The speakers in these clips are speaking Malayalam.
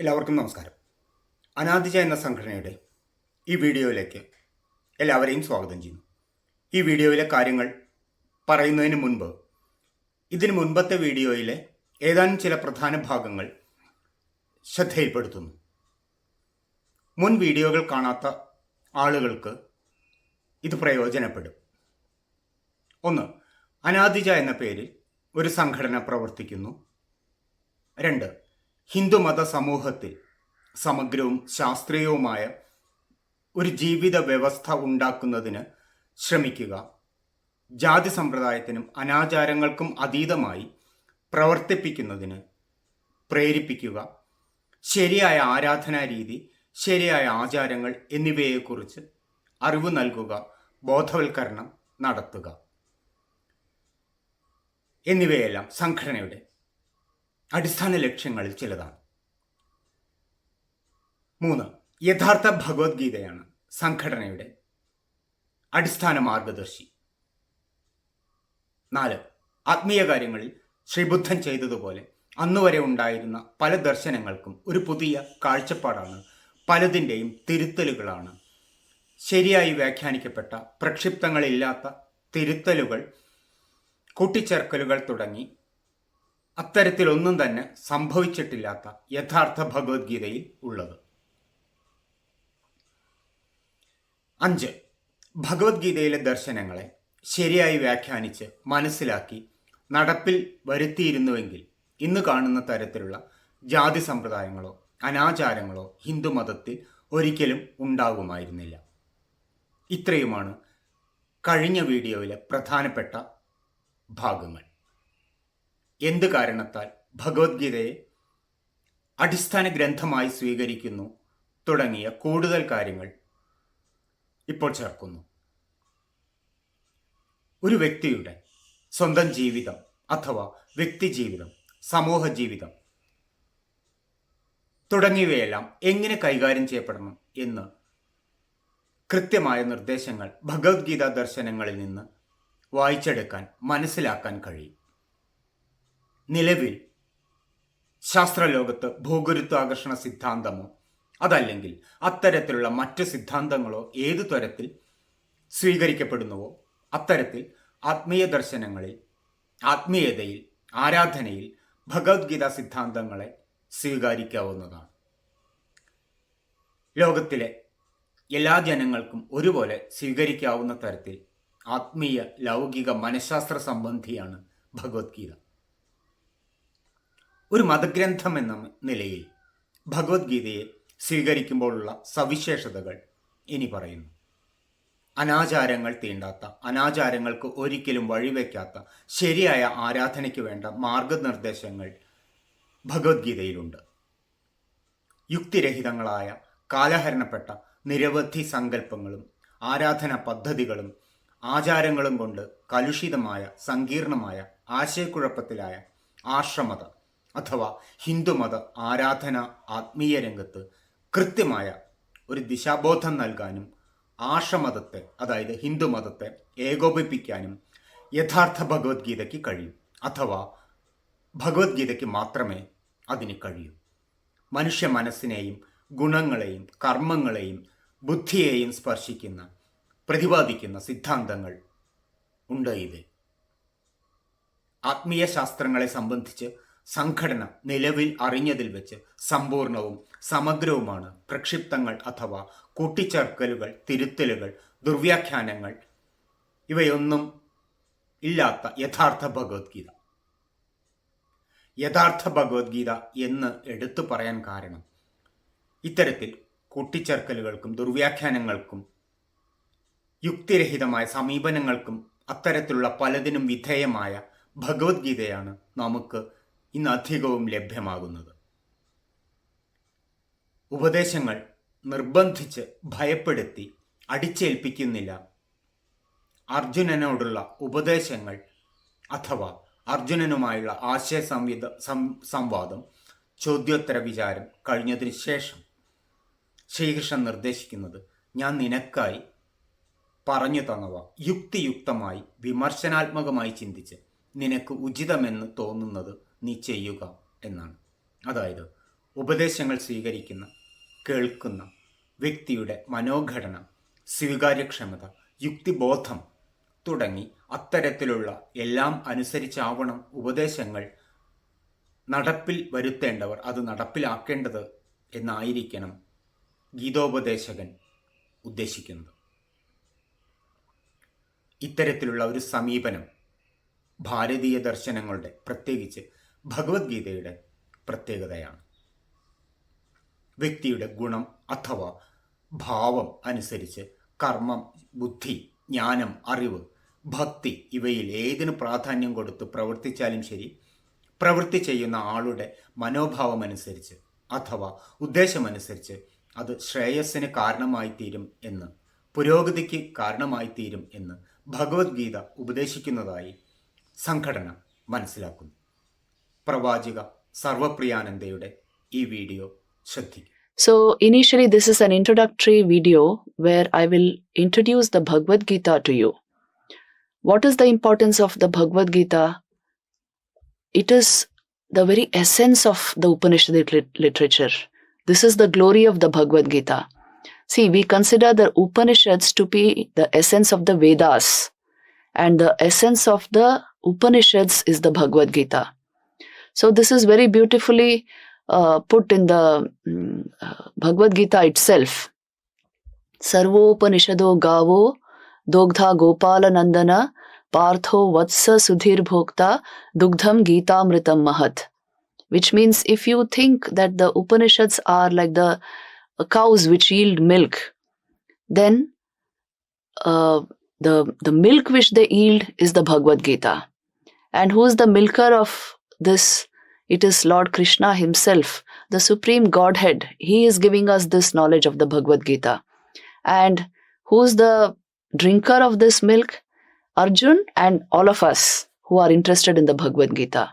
എല്ലാവർക്കും നമസ്കാരം. അനാദിജ എന്ന സംഘടനയുടെ ഈ വീഡിയോയിലേക്ക് എല്ലാവരെയും സ്വാഗതം ചെയ്യുന്നു. ഈ വീഡിയോയിലെ കാര്യങ്ങൾ പറയുന്നതിന് മുൻപ് ഇതിന് മുൻപത്തെ വീഡിയോയിലെ ഏതാനും ചില പ്രധാന ഭാഗങ്ങൾ ശ്രദ്ധയിൽപ്പെടുത്തുന്നു. മുൻ വീഡിയോകൾ കാണാത്ത ആളുകൾക്ക് ഇത് പ്രയോജനപ്പെടും. ഒന്ന് അനാദിജ എന്ന പേരിൽ ഒരു സംഘടന പ്രവർത്തിക്കുന്നു. രണ്ട് ഹിന്ദുമത സമൂഹത്തിൽ സമഗ്രവും ശാസ്ത്രീയവുമായ ഒരു ജീവിത വ്യവസ്ഥ ഉണ്ടാക്കുന്നതിന് ശ്രമിക്കുക. ജാതി സമ്പ്രദായത്തിനും അനാചാരങ്ങൾക്കും അതീതമായി പ്രവർത്തിപ്പിക്കുന്നതിന് പ്രേരിപ്പിക്കുക. ശരിയായ ആരാധനാ രീതി ശരിയായ ആചാരങ്ങൾ എന്നിവയെക്കുറിച്ച് അറിവ് നൽകുക ബോധവൽക്കരണം നടത്തുക. എന്നിവയെല്ലാം സംഘടനയുടെ അടിസ്ഥാന ലക്ഷ്യങ്ങളിൽ ചിലതാണ്. മൂന്ന് യഥാർത്ഥ ഭഗവത്ഗീതയാണ് സംഘടനയുടെ അടിസ്ഥാന മാർഗദർശി. നാല് ആത്മീയ കാര്യങ്ങളിൽ ശ്രീബുദ്ധൻ ചെയ്തതുപോലെ അന്നുവരെ ഉണ്ടായിരുന്ന പല ദർശനങ്ങൾക്കും ഒരു പുതിയ കാഴ്ചപ്പാടാണ് പലതിന്റെയും തിരുത്തലുകളാണ്. ശരിയായി വ്യാഖ്യാനിക്കപ്പെട്ട പ്രക്ഷിപ്തങ്ങളില്ലാത്ത തിരുത്തലുകൾ കൂട്ടിച്ചേർക്കലുകൾ തുടങ്ങി അത്തരത്തിലൊന്നും തന്നെ സംഭവിച്ചിട്ടില്ലാത്ത യഥാർത്ഥ ഭഗവത്ഗീതയിൽ ഉള്ളത്. അഞ്ച്. ഭഗവത്ഗീതയിലെ ദർശനങ്ങളെ ശരിയായി വ്യാഖ്യാനിച്ച് മനസ്സിലാക്കി നടപ്പിൽ വരുത്തിയിരുന്നുവെങ്കിൽ ഇന്ന് കാണുന്ന തരത്തിലുള്ള ജാതി സമ്പ്രദായങ്ങളോ അനാചാരങ്ങളോ ഹിന്ദുമതത്തിൽ ഒരിക്കലും ഉണ്ടാകുമായിരുന്നില്ല. ഇത്രയുമാണ് കഴിഞ്ഞ വീഡിയോയിലെ പ്രധാനപ്പെട്ട ഭാഗങ്ങൾ. എന്ത് കാരണത്താൽ ഭഗവത്ഗീതയെ അടിസ്ഥാന ഗ്രന്ഥമായി സ്വീകരിക്കുന്നു തുടങ്ങിയ കൂടുതൽ കാര്യങ്ങൾ ഇപ്പോൾ ചേർക്കുന്നു. ഒരു വ്യക്തിയുടെ സ്വന്തം ജീവിതം അഥവാ വ്യക്തി ജീവിതം സമൂഹ ജീവിതം തുടങ്ങിയവയെല്ലാം എങ്ങനെ കൈകാര്യം ചെയ്യപ്പെടണം എന്ന് കൃത്യമായ നിർദ്ദേശങ്ങൾ ഭഗവത്ഗീത ദർശനങ്ങളിൽ നിന്ന് വായിച്ചെടുക്കാൻ മനസ്സിലാക്കാൻ കഴിയും. നിലവിൽ ശാസ്ത്രലോകത്ത് ഭൂഗുരുത്വാകർഷണ സിദ്ധാന്തമോ അതല്ലെങ്കിൽ അത്തരത്തിലുള്ള മറ്റ് സിദ്ധാന്തങ്ങളോ ഏതു തരത്തിൽ സ്വീകരിക്കപ്പെടുന്നുവോ അത്തരത്തിൽ ആത്മീയ ദർശനങ്ങളിൽ ആത്മീയതയിൽ ആരാധനയിൽ ഭഗവത്ഗീത സിദ്ധാന്തങ്ങളെ സ്വീകരിക്കാവുന്നതാണ്. ലോകത്തിലെ എല്ലാ ജനങ്ങൾക്കും ഒരുപോലെ സ്വീകരിക്കാവുന്ന തരത്തിൽ ആത്മീയ ലൗകിക മനഃശാസ്ത്ര സംബന്ധിയാണ് ഭഗവത്ഗീത. ഒരു മതഗ്രന്ഥം എന്ന നിലയിൽ ഭഗവത്ഗീതയെ സ്വീകരിക്കുമ്പോഴുള്ള സവിശേഷതകൾ ഇനി പറയുന്നു. അനാചാരങ്ങൾ തീണ്ടാത്ത അനാചാരങ്ങൾക്ക് ഒരിക്കലും വഴിവെക്കാത്ത ശരിയായ ആരാധനയ്ക്ക് വേണ്ട മാർഗനിർദ്ദേശങ്ങൾ ഭഗവത്ഗീതയിലുണ്ട്. യുക്തിരഹിതങ്ങളായ കാലഹരണപ്പെട്ട നിരവധി സങ്കല്പങ്ങളും ആരാധന പദ്ധതികളും ആചാരങ്ങളും കൊണ്ട് കലുഷിതമായ സങ്കീർണമായ ആശയക്കുഴപ്പത്തിലായ ആശ്രമത അഥവാ ഹിന്ദുമത ആരാധന ആത്മീയ രംഗത്ത് കൃത്യമായ ഒരു ദിശാബോധം നൽകാനും ആഷമതത്തെ അതായത് ഹിന്ദുമതത്തെ ഏകോപിപ്പിക്കാനും യഥാർത്ഥ ഭഗവത്ഗീതയ്ക്ക് കഴിയും. അഥവാ ഭഗവത്ഗീതയ്ക്ക് മാത്രമേ അതിന് കഴിയൂ. മനുഷ്യ മനസ്സിനെയും ഗുണങ്ങളെയും കർമ്മങ്ങളെയും ബുദ്ധിയെയും സ്പർശിക്കുന്ന പ്രതിപാദിക്കുന്ന സിദ്ധാന്തങ്ങൾ ഉണ്ട് ഇത് ആത്മീയ ശാസ്ത്രങ്ങളെ സംബന്ധിച്ച് സംഘടന നിലവിൽ അറിഞ്ഞതിൽ വെച്ച് സമ്പൂർണവും സമഗ്രവുമാണ് പ്രക്ഷിപ്തങ്ങൾ അഥവാ കൂട്ടിച്ചേർക്കലുകൾ തിരുത്തലുകൾ ദുർവ്യാഖ്യാനങ്ങൾ ഇവയൊന്നും ഇല്ലാത്ത യഥാർത്ഥ ഭഗവത്ഗീത. യഥാർത്ഥ ഭഗവത്ഗീത എന്ന് എടുത്തു പറയാൻ കാരണം ഇത്തരത്തിൽ കൂട്ടിച്ചേർക്കലുകൾക്കും ദുർവ്യാഖ്യാനങ്ങൾക്കും യുക്തിരഹിതമായ സമീപനങ്ങൾക്കും അത്തരത്തിലുള്ള പലതിനും വിധേയമായ ഭഗവത്ഗീതയാണ് നമുക്ക് ഇന്ന് അധികവും ലഭ്യമാകുന്നത്. ഉപദേശങ്ങൾ നിർബന്ധിച്ച് ഭയപ്പെടുത്തി അടിച്ചേൽപ്പിക്കുന്നില്ല. അർജുനനോടുള്ള ഉപദേശങ്ങൾ അഥവാ അർജുനനുമായുള്ള ആശയ സംവിധ സംവാദം ചോദ്യോത്തര വിചാരം കഴിഞ്ഞതിന് ശേഷം ശ്രീകൃഷ്ണൻ നിർദ്ദേശിക്കുന്നത് ഞാൻ നിനക്കായി പറഞ്ഞു തന്നവ യുക്തിയുക്തമായി വിമർശനാത്മകമായി ചിന്തിച്ച് നിനക്ക് ഉചിതമെന്ന് തോന്നുന്നത് നീ ചെയ്യുക എന്നാണ്. അതായത് ഉപദേശങ്ങൾ സ്വീകരിക്കുന്ന കേൾക്കുന്ന വ്യക്തിയുടെ മനോഘടന സ്വീകാര്യക്ഷമത യുക്തിബോധം തുടങ്ങി അത്തരത്തിലുള്ള എല്ലാം അനുസരിച്ചാവണം ഉപദേശങ്ങൾ നടപ്പിൽ വരുത്തേണ്ടവർ അത് നടപ്പിലാക്കേണ്ടത് എന്നായിരിക്കണം ഗീതോപദേശകൻ ഉദ്ദേശിക്കുന്നത്. ഇത്തരത്തിലുള്ള ഒരു സമീപനം ഭാരതീയ ദർശനങ്ങളുടെ പ്രത്യേകിച്ച് ഭഗവത്ഗീതയുടെ പ്രത്യേകതയാണ്. വ്യക്തിയുടെ ഗുണം അഥവാ ഭാവം അനുസരിച്ച് കർമ്മം ബുദ്ധി ജ്ഞാനം അറിവ് ഭക്തി ഇവയിൽ ഏതിന് പ്രാധാന്യം കൊടുത്ത് പ്രവർത്തിച്ചാലും ശരി പ്രവൃത്തി ചെയ്യുന്ന ആളുടെ മനോഭാവമനുസരിച്ച് അഥവാ ഉദ്ദേശമനുസരിച്ച് അത് ശ്രേയസ്സിന് കാരണമായി തീരും എന്ന് പുരോഗതിക്ക് കാരണമായി തീരും എന്ന് ഭഗവത്ഗീത ഉപദേശിക്കുന്നതായി സംഘടന മനസ്സിലാക്കുന്നു. പ്രവാചക സർവപ്രിയാനന്ദയുടെ ഈ വീഡിയോ ശ്രദ്ധിക്കും So, initially, this is an introductory video where I will introduce the Bhagavad Gita to you. What is the importance of the Bhagavad Gita? It is the very essence of the Upanishadic lit- literature. This is the glory of the Bhagavad Gita. See, we consider the Upanishads to be the essence of the Vedas, and the essence of the Upanishads is the Bhagavad Gita. So, this is very beautifully uh, put in the mm, uh, Bhagavad Gita itself. Sarvopanishado gavo dogdha gopala nandana partho vatsa sudhir bhokta dugdham gitamritam mahat. Which means if you think that the Upanishads are like the uh, cows which yield milk, then uh, the, the milk which they yield is the Bhagavad Gita. And who is the milker of this it is Lord Krishna Himself, the Supreme Godhead. He is giving us this knowledge of the Bhagavad Gita. And who's the drinker of this milk? Arjun and all of us who are interested in the Bhagavad Gita.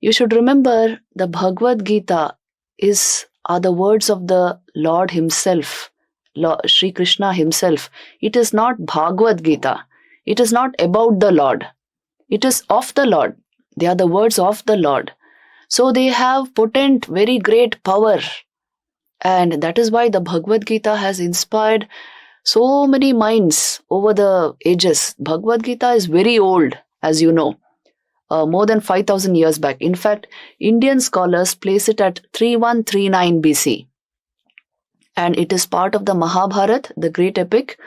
You should remember the Bhagavad Gita is are the words of the Lord Himself, Lord, Sri Krishna Himself. It is not Bhagavad Gita. It is not about the Lord. It is of the Lord. They are the words of the Lord. So they have potent, very great power. And that is why the Bhagavad Gita has inspired so many minds over the ages. Bhagavad Gita is very old, as you know, uh, more than 5000 years back. In fact, Indian scholars place it at 3139 BC. And it is part of the Mahabharat, the great epic.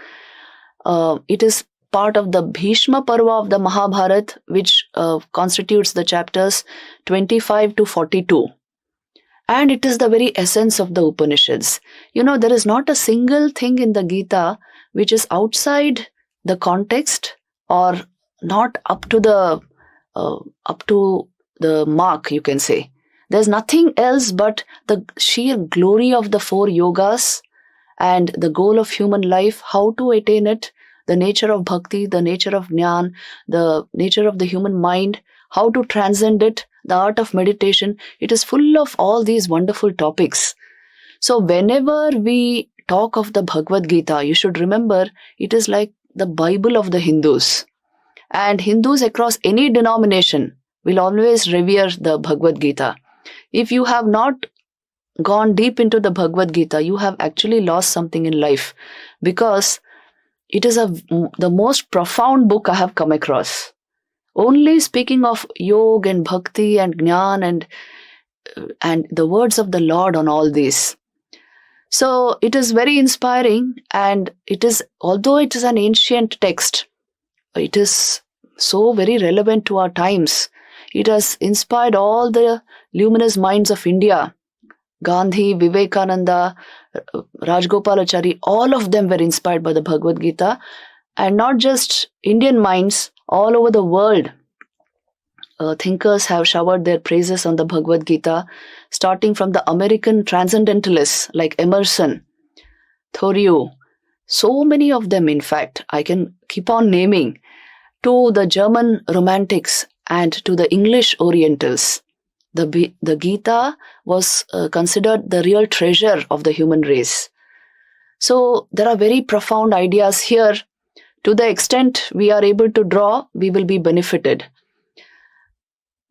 Uh, it is part of the Bhishma Parva of the Mahabharat, which uh, constitutes the chapters 25 to 42. And it is the very essence of the Upanishads. You know, there is not a single thing in the Gita which is outside the context or not up to the uh, up to the mark you can say there's nothing else but the sheer glory of the four yogas and the goal of human life how to attain it the nature of bhakti, the nature of jnana, the nature of the human mind, how to transcend it, the art of meditation. It is full of all these wonderful topics. So, whenever we talk of the Bhagavad Gita, you should remember it is like the Bible of the Hindus. And Hindus across any denomination will always revere the Bhagavad Gita. If you have not gone deep into the Bhagavad Gita, you have actually lost something in life because it is a, the most profound book I have come across. Only speaking of yoga and bhakti and jnana and uh, and the words of the Lord on all these. So it is very inspiring, and it is although it is an ancient text, it is so very relevant to our times. It has inspired all the luminous minds of India. Gandhi, Vivekananda, Rajgopalachari, all of them were inspired by the Bhagavad Gita, and not just Indian minds, all over the world. Uh, thinkers have showered their praises on the Bhagavad Gita, starting from the American transcendentalists like Emerson, Thoreau, so many of them, in fact, I can keep on naming, to the German romantics and to the English Orientals. The, the Gita was uh, considered the real treasure of the human race. So there are very profound ideas here. To the extent we are able to draw, we will be benefited.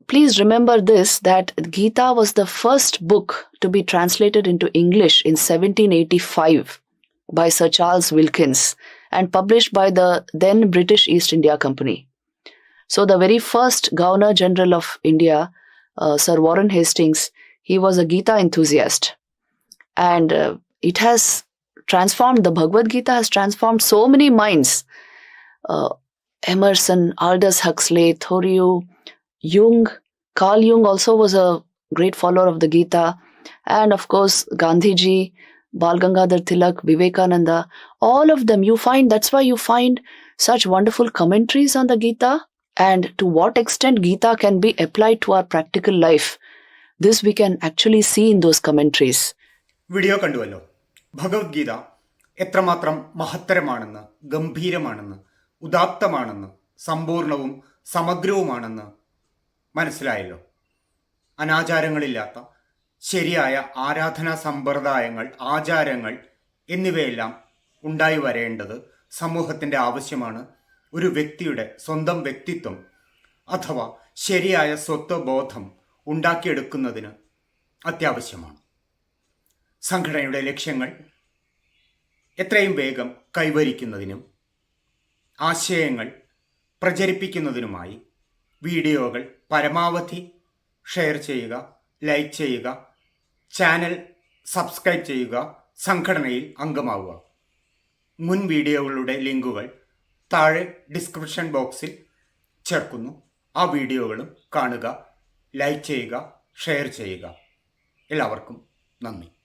please remember this that Gita was the first book to be translated into English in 1785 by Sir Charles Wilkins and published by the then British East India Company. So, the very first Governor General of India, uh, Sir Warren Hastings, he was a Gita enthusiast. And uh, it has transformed, the Bhagavad Gita has transformed so many minds. Uh, Emerson, Aldous Huxley, Thoreau, Jung, Carl Jung also was a great follower of the Gita, and of course, Gandhiji, Bal Gangadhar Tilak, Vivekananda, all of them. You find that's why you find such wonderful commentaries on the Gita, and to what extent Gita can be applied to our practical life. This we can actually see in those commentaries. Video കണ്ടുവല്ലോ Bhagavad Gita എത്രമാത്രം മഹത്തരമാണെന്ന് ഗംഭീരമാണെന്ന് ഉദാത്തമാണെന്ന് സമ്പൂർണവും സമഗ്രവുമാണെന്ന് മനസ്സിലായല്ലോ അനാചാരങ്ങളില്ലാത്ത ശരിയായ ആരാധനാ സമ്പ്രദായങ്ങൾ ആചാരങ്ങൾ എന്നിവയെല്ലാം ഉണ്ടായി വരേണ്ടത് സമൂഹത്തിന്റെ ആവശ്യമാണ് ഒരു വ്യക്തിയുടെ സ്വന്തം വ്യക്തിത്വം അഥവാ ശരിയായ സ്വത്വബോധം ഉണ്ടാക്കിയെടുക്കുന്നതിന് അത്യാവശ്യമാണ്. സംഘടനയുടെ ലക്ഷ്യങ്ങൾ എത്രയും വേഗം കൈവരിക്കുന്നതിനും ആശയങ്ങൾ പ്രചരിപ്പിക്കുന്നതിനുമായി വീഡിയോകൾ പരമാവധി ഷെയർ ചെയ്യുക ലൈക്ക് ചെയ്യുക ചാനൽ സബ്സ്ക്രൈബ് ചെയ്യുക സംഘടനയിൽ അംഗമാവുക. മുൻ വീഡിയോകളുടെ ലിങ്കുകൾ താഴെ ഡിസ്ക്രിപ്ഷൻ ബോക്സിൽ ചേർക്കുന്നു. ആ വീഡിയോകളും കാണുക ലൈക്ക് ചെയ്യുക ഷെയർ ചെയ്യുക. എല്ലാവർക്കും നന്ദി.